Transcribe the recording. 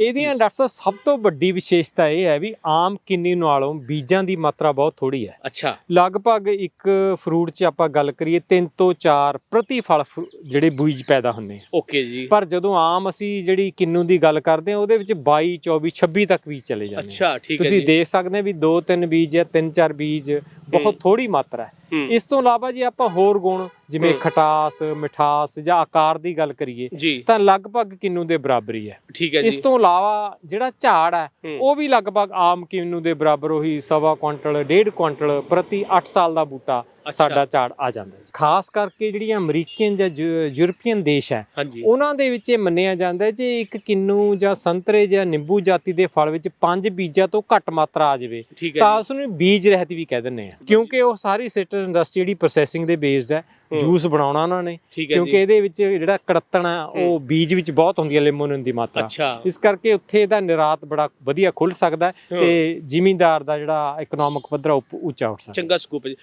ਇਹਦੀਆਂ ਡਾਕਟਰ ਸਾਹਿਬ ਸਭ ਤੋਂ ਵੱਡੀ ਵਿਸ਼ੇਸ਼ਤਾ ਇਹ ਹੈ ਵੀ ਆਮ ਕਿੰਨੀ ਨਾਲੋਂ ਬੀਜਾਂ ਦੀ ਮਾਤਰਾ ਬਹੁਤ ਥੋੜੀ ਹੈ। ਅੱਛਾ। ਲਗਭਗ ਇੱਕ ਫਰੂਟ 'ਚ ਆਪਾਂ ਗੱਲ ਕਰੀਏ 3 ਤੋਂ 4 ਪ੍ਰਤੀ ਫਲ ਫਰੂ- ਜਿਹੜੇ ਬੀਜ ਪੈਦਾ ਹੁੰਦੇ ਆ। ਓਕੇ ਜੀ। ਪਰ ਜਦੋਂ ਆਮ ਅਸੀਂ ਜਿਹੜੀ ਕਿੰਨੂ ਦੀ ਗੱਲ ਕਰਦੇ ਆ ਉਹਦੇ ਵਿੱਚ 22 24 26 ਤੱਕ ਬੀਜ ਚਲੇ ਜਾਂਦੇ ਆ। ਅੱਛਾ ਠੀਕ ਹੈ ਤੁਸੀਂ ਜੀ। ਦੇਖ ਸਕਦੇ ਆ ਵੀ 2 3 ਬੀਜ ਜਾਂ 3 4 ਬੀਜ ਬਹੁਤ ਥੋੜੀ ਮਾਤਰਾ ਹੈ। ਇਸ ਤੋਂ ਇਲਾਵਾ ਜੇ ਆਪਾਂ ਹੋਰ ਗੁਣ ਜਿਵੇਂ। ਖਟਾਸ ਮਿਠਾਸ ਜਾਂ ਆਕਾਰ ਦੀ ਗੱਲ ਕਰੀਏ ਤਾਂ ਲਗਭਗ ਕਿੰਨੂ ਦੇ ਬਰਾਬਰ ਹੀ ਹੈ। ਠੀਕ ਹੈ ਇਸ ਜੀ ਤੋਂ ਇਲਾਵਾ ਜਿਹੜਾ ਝਾੜ ਹੈ ਉਹ ਵੀ ਲਗਭਗ ਆਮ ਕਿੰਨੂ ਦੇ ਬਰਾਬਰ ਉਹੀ ਸਵਾ ਕੁਇੰਟਲ ਡੇਢ ਕੁਇੰਟਲ ਪ੍ਰਤੀ 8 ਸਾਲ ਦਾ ਬੂਟਾ ਸਾਡਾ ਝਾੜ ਆ ਜਾਂਦਾ ਹੈ ਖਾਸ ਕਰਕੇ ਜਿਹੜੀਆਂ ਅਮਰੀਕਨ ਜਾਂ ਯੂਰਪੀਅਨ ਦੇਸ਼ ਹੈ ਉਹਨਾਂ ਦੇ ਵਿੱਚ ਇਹ ਮੰਨਿਆ ਜਾਂਦਾ ਹੈ ਜੇ ਇੱਕ ਕਿੰਨੂ ਜਾਂ ਸੰਤਰੇ ਜਾਂ ਨਿੰਬੂ ਜਾਤੀ ਦੇ ਫਲ ਵਿੱਚ ਪੰਜ ਬੀਜਾਂ ਤੋਂ ਘੱਟ ਮਾਤਰਾ ਆ ਜਾਵੇ ਤਾਂ ਜੀ। ਉਸ ਨੂੰ ਬੀਜ ਰਹਿਤ ਵੀ ਕਹਿ ਦਿੰਦੇ ਆ ਕਿਉਂਕਿ ਉਹ ਸਾਰੀ ਸਿਟਰ ਇੰਡਸਟਰੀ ਜਿਹੜੀ ਪ੍ਰੋਸੈਸਿੰਗ ਦੇ ਬੇਸਡ ਹੈ ਜੂਸ ਬਣਾਉਣਾ ਉਹਨਾਂ ਨੇ ਕਿਉਂਕਿ ਜੀ। ਇਹਦੇ ਵਿੱਚ ਜਿਹੜਾ ਕੜਤਣ ਹੈ ਉਹ ਬੀਜ ਵਿੱਚ ਬਹੁਤ ਹੁੰਦੀ ਹੈ ਲਿਮੋਨਨ ਦੀ ਮਾਤਰਾ। ਇਸ ਕਰਕੇ ਉੱਥੇ ਦਾ ਨਿਰਾਤ ਬੜਾ ਵਧੀਆ ਖੁੱਲ ਸਕਦਾ ਤੇ ਜ਼ਿਮੀਂਦਾਰ ਦਾ ਜਿਹੜਾ ਇਕਨੋਮਿਕ ਪੱਧਰ ਆ ਉੱਚਾ ਉੱਠ ਸਕਦਾ। ਚੰਗਾ ਸਕੂਪ ਹੈ ਜੀ।